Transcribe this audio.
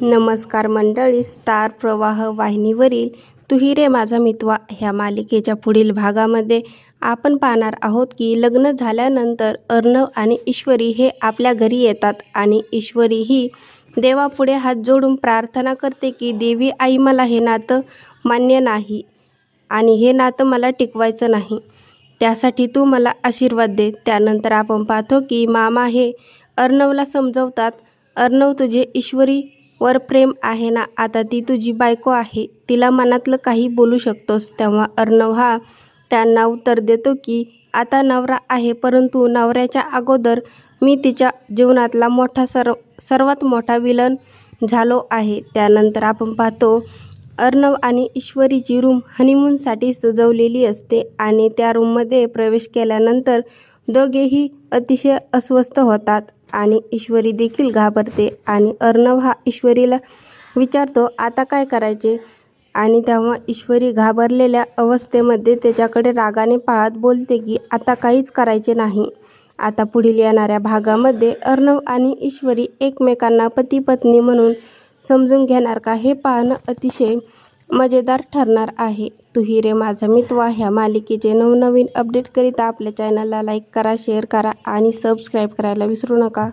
नमस्कार मंडळी स्टार प्रवाह वाहिनीवरील तुहिरे माझा मितवा. ह्या मालिकेच्या पुढील भागामध्ये आपण पाहणार आहोत की लग्न झाल्यानंतर अर्णव आणि ईश्वरी हे आपल्या घरी येतात आणि ईश्वरी ही देवापुढे हात जोडून प्रार्थना करते की देवी आई मला हे नातं मान्य नाही आणि हे नातं मला टिकवायचं नाही. त्यासाठी तू मला आशीर्वाद दे. त्यानंतर आपण पाहतो की मामा हे अर्णवला समजवतात. अर्णव तुझे ईश्वरी वर प्रेम आहे ना? आता ती तुझी बायको आहे. तिला मनातलं काही बोलू शकतोस. तेव्हा अर्णव हा त्यांना उत्तर देतो की आता नवरा आहे परंतु नवऱ्याच्या अगोदर मी तिच्या जीवनातला मोठा सर्व सर्वात मोठा विलन झालो आहे. त्यानंतर आपण पाहतो अर्णव आणि ईश्वरीची रूम हनीमूनसाठी सजवलेली असते आणि त्या रूममध्ये प्रवेश केल्यानंतर दोघेही अतिशय अस्वस्थ होतात आणि ईश्वरी देखील घाबरते आणि अर्णव हा ईश्वरीला विचारतो आता काय करायचे? आणि तेव्हा ईश्वरी घाबरलेल्या अवस्थेमध्ये त्याच्याकडे रागाने पाहत बोलते की आता काहीच करायचे नाही. आता पुढील येणाऱ्या भागामध्ये अर्णव आणि ईश्वरी एकमेकांना पती पत्नी म्हणून समजून घेणार का हे पाहणं अतिशय मजेदार ठरणार आहे. तुही रे माझा मितवा. ह्या मालिकेचे नवनवीन अपडेटकरिता आपल्या चॅनलला लाईक करा शेअर करा आणि सबस्क्राईब करायला विसरू नका.